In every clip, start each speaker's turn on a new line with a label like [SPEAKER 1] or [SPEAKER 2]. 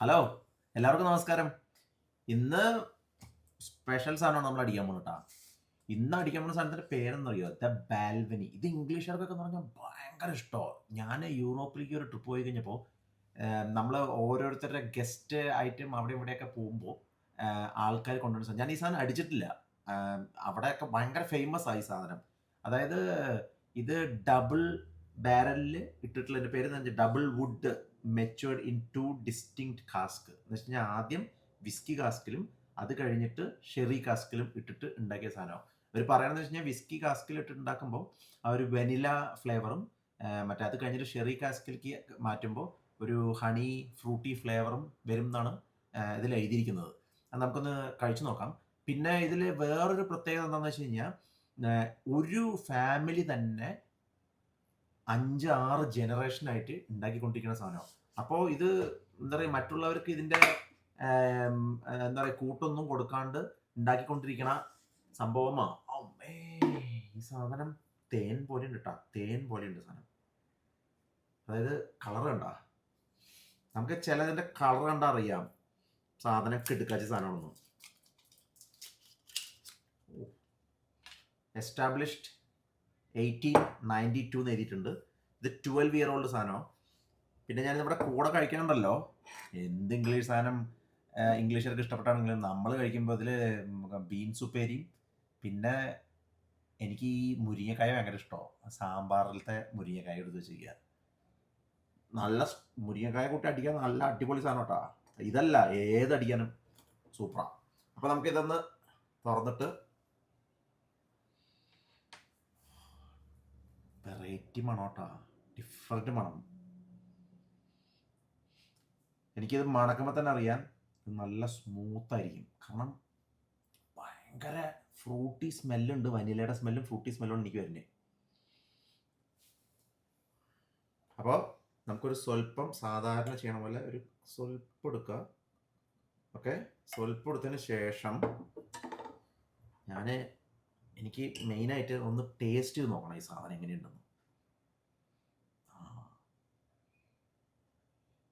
[SPEAKER 1] Hello എല്ലാവർക്കും നമസ്കാരം. ഇന്ന് സ്പെഷ്യൽ സാധനമാണ് നമ്മൾ അടിക്കാൻ പോകുന്നത് കേട്ടോ ഇന്ന് അടിക്കാൻ പോകുന്ന സാധനത്തിന്റെ പേരെന്ന് അറിയോ ദ ബാൽവനി ഇത് ഇംഗ്ലീഷുകാർക്കൊക്കെ പറഞ്ഞാൽ ഭയങ്കര ഇഷ്ടമാണ് ഞാൻ യൂറോപ്പിലേക്ക് ഒരു ട്രിപ്പ് പോയി കഴിഞ്ഞപ്പോൾ നമ്മൾ ഓരോരുത്തരുടെ ഗസ്റ്റ് ആയിട്ടും അവിടെ ഇവിടെയൊക്കെ പോകുമ്പോൾ ആൾക്കാർ കൊണ്ടുവരുന്ന ഞാൻ ഈ സാധനം അടിച്ചിട്ടില്ല. അവിടെയൊക്കെ ഭയങ്കര ഫേമസ് ആയി സാധനം. അതായത് ഇത് ഡബിൾ ബാരലിൽ ഇട്ടിട്ടുള്ള എന്റെ പേര് double wood matured in two distinct cask എന്ന് വെച്ച് കഴിഞ്ഞാൽ ആദ്യം വിസ്കി കാസ്കിലും അത് കഴിഞ്ഞിട്ട് ഷെറി കാസ്കിലും ഇട്ടിട്ട് ഉണ്ടാക്കിയ സാധനമാണ് അവർ പറയണമെന്ന് വെച്ച് കഴിഞ്ഞാൽ വിസ്കി കാസ്കിൽ ഇട്ടിട്ട് ഉണ്ടാക്കുമ്പോൾ ആ ഒരു വെനില ഫ്ലേവറും മറ്റേ അത് കഴിഞ്ഞിട്ട് ഷെറി കാസ്കിലേക്ക് മാറ്റുമ്പോൾ ഒരു ഹണി ഫ്രൂട്ടി ഫ്ലേവറും വരും എന്നാണ് ഇതിൽ എഴുതിയിരിക്കുന്നത്. അത് നമുക്കൊന്ന് കഴിച്ചു നോക്കാം. പിന്നെ ഇതിൽ വേറൊരു പ്രത്യേകത എന്താണെന്ന് വെച്ച് കഴിഞ്ഞാൽ ഒരു ഫാമിലി തന്നെ അഞ്ച് ആറ് ജനറേഷൻ ആയിട്ട് ഉണ്ടാക്കിക്കൊണ്ടിരിക്കുന്ന സാധനമാണ് അപ്പോൾ ഇത് എന്താ പറയുക മറ്റുള്ളവർക്ക് ഇതിന്റെ എന്താ പറയുക കൂട്ടൊന്നും കൊടുക്കാണ്ട് ഉണ്ടാക്കിക്കൊണ്ടിരിക്കണ സംഭവമാണ് ഈ സാധനം തേൻ പോലെ ഉണ്ട് കേട്ടോ തേൻ പോലെ ഉണ്ട് സാധനം. അതായത് കളർ കണ്ട? നമുക്ക് ചിലതിന്റെ കളർ കണ്ടാ അറിയാം. സാധനം കിടുക്കാച്ച സാധനമാണെന്ന്. എസ്റ്റാബ്ലിഷ്ഡ് എയ്റ്റീൻ നയന്റി ടു എന്ന് എഴുതിയിട്ടുണ്ട്. ഇത് ട്വൽവ് ഇയർ ഓൾഡ് സാധനമാണ് പിന്നെ ഞാൻ നമ്മുടെ കൂടെ കഴിക്കണുണ്ടല്ലോ. എന്ത് ഇംഗ്ലീഷ് സാധനം ഇംഗ്ലീഷുകാർക്ക് ഇഷ്ടപ്പെട്ടാണെങ്കിലും നമ്മൾ കഴിക്കുമ്പോൾ അതിൽ ബീൻസ് ഉപ്പേരിയും പിന്നെ എനിക്ക് ഈ മുരിങ്ങക്കായ ഭയങ്കര ഇഷ്ടമാണ് സാമ്പാറിലത്തെ മുരിങ്ങക്കായ എടുത്ത് വെച്ചിരിക്കുക നല്ല മുരിങ്ങക്കായ കൂട്ടി അടിക്കാൻ നല്ല അടിപൊളി സാധനം കേട്ടോ ഇതല്ല ഏതടിക്കാനും സൂപ്പറാണ് അപ്പോൾ നമുക്കിതൊന്ന് തുറന്നിട്ട് വെറൈറ്റി മണോട്ടാ. ഡിഫറെന്റ് മണം. എനിക്കിത് മണക്കുമ്പോൾ തന്നെ അറിയാൻ ഇത് നല്ല സ്മൂത്ത് ആയിരിക്കും. കാരണം ഭയങ്കര ഫ്രൂട്ടി സ്മെല്ലുണ്ട് വനിലയുടെ സ്മെല്ലും ഫ്രൂട്ടി സ്മെല്ലും എനിക്ക് വരുന്നത് അപ്പോൾ നമുക്കൊരു സ്വല്പം സാധാരണ ചെയ്യണ പോലെ ഒരു സ്വൽപ്പം എടുക്കുക ഓക്കെ? സ്വൽപ്പം എടുത്തതിന് ശേഷം ഞാൻ എനിക്ക് മെയിനായിട്ട് ഒന്ന് ടേസ്റ്റ് ചെയ്ത് നോക്കണം ഈ സാധനം എങ്ങനെയുണ്ടെന്ന്.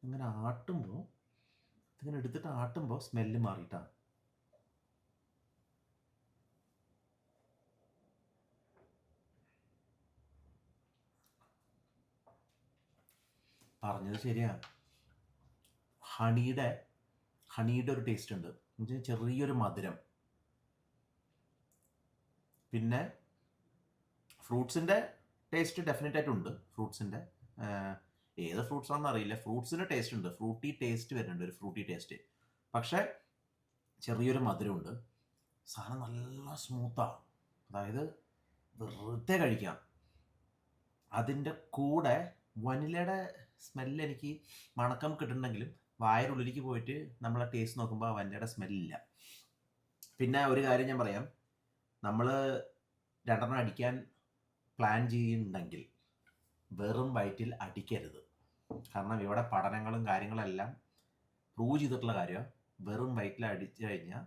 [SPEAKER 1] ഇങ്ങനെ ആട്ടുമ്പോൾ ഇങ്ങനെ എടുത്തിട്ട് ആട്ടുമ്പോൾ സ്മെല്ല് മാറിയിട്ടാണ് പറഞ്ഞത് ശരിയാണ് ഹണിയുടെ ഹണിയുടെ ഒരു ടേസ്റ്റ് ഉണ്ട്. എന്നുവെച്ചാൽ ചെറിയൊരു മധുരം. പിന്നെ ഫ്രൂട്ട്സിന്റെ ടേസ്റ്റ് ഡെഫിനറ്റ് ആയിട്ടുണ്ട്. ഫ്രൂട്ട്സിന്റെ ഏത് ഫ്രൂട്ട്സ് ആണെന്ന് അറിയില്ല. ഫ്രൂട്ട്സിന് ടേസ്റ്റ് ഉണ്ട്. ഫ്രൂട്ടി ടേസ്റ്റ് വരുന്നുണ്ട് ഒരു ഫ്രൂട്ടി ടേസ്റ്റ് പക്ഷേ ചെറിയൊരു മധുരമുണ്ട്. സാധനം നല്ല സ്മൂത്താണ് അതായത് വെറുതെ കഴിക്കാം. അതിന്റെ കൂടെ വനിലയുടെ സ്മെല്ല് എനിക്ക് മണക്കം കിട്ടുന്നുണ്ടെങ്കിലും വായുടെ ഉള്ളിലേക്ക് പോയിട്ട് നമ്മളെ ടേസ്റ്റ് നോക്കുമ്പോൾ ആ വനിലയുടെ സ്മെല്ലില്ല പിന്നെ ഒരു കാര്യം ഞാൻ പറയാം. നമ്മൾ രണ്ടെണ്ണം അടിക്കാൻ പ്ലാൻ ചെയ്യുന്നുണ്ടെങ്കിൽ വെറും വയറ്റിൽ അടിക്കരുത്. കാരണം ഇവിടെ പഠനങ്ങളും കാര്യങ്ങളെല്ലാം പ്രൂവ് ചെയ്തിട്ടുള്ള കാര്യം വെറും വയറ്റിൽ അടിച്ചു കഴിഞ്ഞാൽ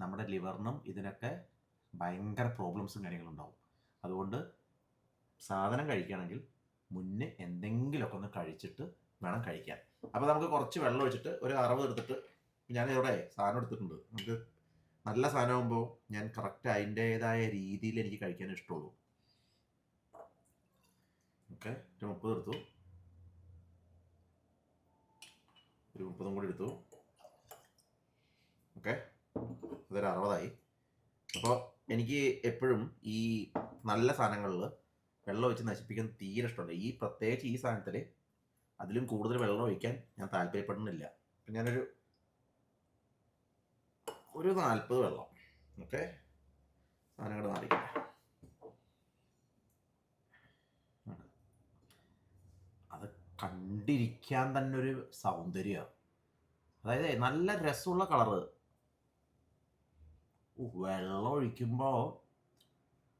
[SPEAKER 1] നമ്മുടെ ലിവറിനും ഇതിനൊക്കെ ഭയങ്കര പ്രോബ്ലംസും കാര്യങ്ങളും ഉണ്ടാവും. അതുകൊണ്ട് സാധനം കഴിക്കുകയാണെങ്കിൽ മുന്നേ എന്തെങ്കിലുമൊക്കെ ഒന്ന് കഴിച്ചിട്ട് വേണം കഴിക്കാൻ. അപ്പോൾ നമുക്ക് കുറച്ച് വെള്ളം ഒഴിച്ചിട്ട് ഒരു അറവ് എടുത്തിട്ട് ഞാൻ ഇവിടെ സാധനം എടുത്തിട്ടുണ്ട്. നമുക്ക് നല്ല സാധനമാകുമ്പോൾ ഞാൻ കറക്റ്റ് അതിന്റേതായ രീതിയിൽ എനിക്ക് കഴിക്കാൻ ഇഷ്ടമുള്ളൂ. ഓക്കെ ഒരു മുപ്പത് എടുത്തു. ഒരു മുപ്പതും കൂടി എടുത്തു. ഓക്കെ അതൊരു അറുപതായി. അപ്പോൾ എനിക്ക് എപ്പോഴും ഈ നല്ല സാധനങ്ങളിൽ വെള്ളം ഒഴിച്ച് നശിപ്പിക്കാൻ തീരെ ഇഷ്ടമുണ്ട് ഈ പ്രത്യേകിച്ച് ഈ സാധനത്തിൽ അതിലും കൂടുതൽ വെള്ളം ഒഴിക്കാൻ ഞാൻ താല്പര്യപ്പെടുന്നില്ല. അപ്പം ഞാനൊരു ഒരു നാൽപ്പത് വെള്ളം. ഓക്കെ സാധനങ്ങൾ മാറിക്കട്ടെ അത് കണ്ടിരിക്കാൻ തന്നെ ഒരു സൗന്ദര്യമാണ് അതായത് നല്ല രസമുള്ള കളറ് വെള്ളം ഒഴിക്കുമ്പോൾ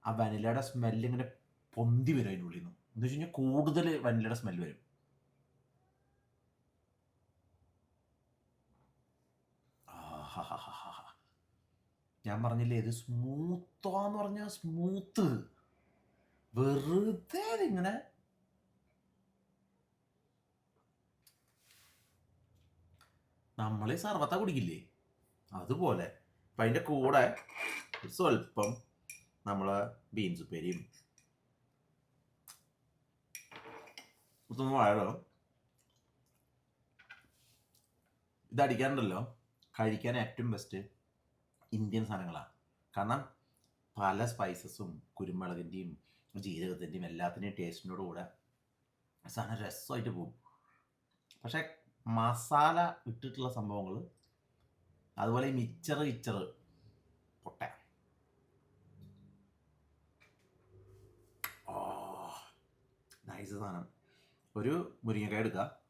[SPEAKER 1] ആ വനിലയുടെ സ്മെല്ല് ഇങ്ങനെ പൊന്തി വരും അതിന്റെ ഉള്ളിൽ നിന്ന് എന്ന് വെച്ച് കഴിഞ്ഞാൽ കൂടുതൽ വനിലയുടെ സ്മെല്ല് വരും. ഞാൻ പറഞ്ഞില്ലേ ഇത് സ്മൂത്താന്ന് പറഞ്ഞാൽ സ്മൂത്ത് വെറുതെ ഇങ്ങനെ നമ്മൾ ഈ സർവത്ത കുടിക്കില്ലേ? അതുപോലെ. അപ്പം അതിന്റെ കൂടെ സ്വല്പം നമ്മൾ ബീൻസ് ഉപ്പേരിയും. ഇതൊന്നും വാഴോ? ഇത് അടിക്കാറുണ്ടല്ലോ കഴിക്കാൻ ഏറ്റവും ബെസ്റ്റ് ഇന്ത്യൻ സാധനങ്ങളാണ് കാരണം പല സ്പൈസസും കുരുമുളകിന്റെയും ജീരകത്തിന്റെയും എല്ലാത്തിന്റെയും ടേസ്റ്റിനോട് കൂടെ സാധനം രസമായിട്ട് പോകും പക്ഷേ മസാല ഇട്ടിട്ടുള്ള സംഭവങ്ങൾ അതുപോലെ ഈ മിച്ചർ ഇച്ചർ പൊട്ട. നൈസ് സാധനം. ഒരു മുരിങ്ങക്കായ എടുക്കുക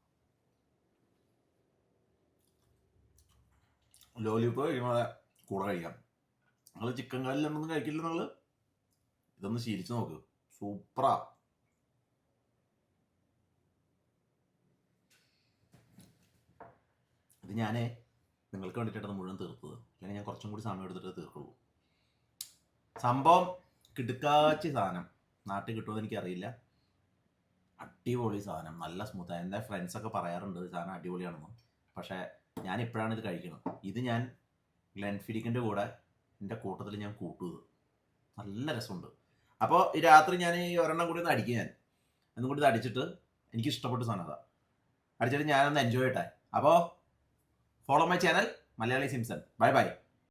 [SPEAKER 1] ലോലിപ്പ് കഴിക്കുമ്പോൾ കൂടെ കഴിക്കാം. നിങ്ങൾ ചിക്കൻ കാലിലൊന്നും കഴിക്കില്ല നിങ്ങൾ ഇതൊന്ന് ശീലിച്ചു നോക്ക്. സൂപ്പറാ. ഇത് ഞാൻ നിങ്ങൾക്ക് വേണ്ടിയിട്ടാണ് മുഴുവൻ തീർത്തത്. അല്ലെങ്കിൽ ഞാൻ കുറച്ചും കൂടി സമയം എടുത്തിട്ട് തീർക്കുള്ളൂ. സംഭവം കിടുക്കാച്ചി സാധനം. നാട്ടിൽ കിട്ടുമെന്ന് എനിക്കറിയില്ല. അടിപൊളി സാധനം. നല്ല സ്മൂത്ത് എന്റെ ഫ്രണ്ട്സൊക്കെ പറയാറുണ്ട് സാധനം അടിപൊളിയാണെന്ന്. പക്ഷേ ഞാൻ ഇപ്പോഴാണ് ഇത് കഴിക്കുന്നത്. ഇത് ഞാൻ ഗ്ലെൻഫിഡിക്കിന്റെ കൂടെ എന്റെ കൂട്ടത്തിൽ ഞാൻ കൂട്ടുന്നത്. നല്ല രസമുണ്ട്. അപ്പോൾ ഈ രാത്രി ഞാൻ ഈ ഒരെണ്ണം കൂടി ഒന്ന് അടിക്കും ഞാൻ. എന്നും കൂടി ഇത് അടിച്ചിട്ട് എനിക്ക് ഇഷ്ടപ്പെട്ട സാധനം അതാ. അടിച്ചിട്ട് ഞാനൊന്ന് എൻജോയ് ചെയ്യട്ടെ. അപ്പോൾ follow my channel Malayali Simpson bye bye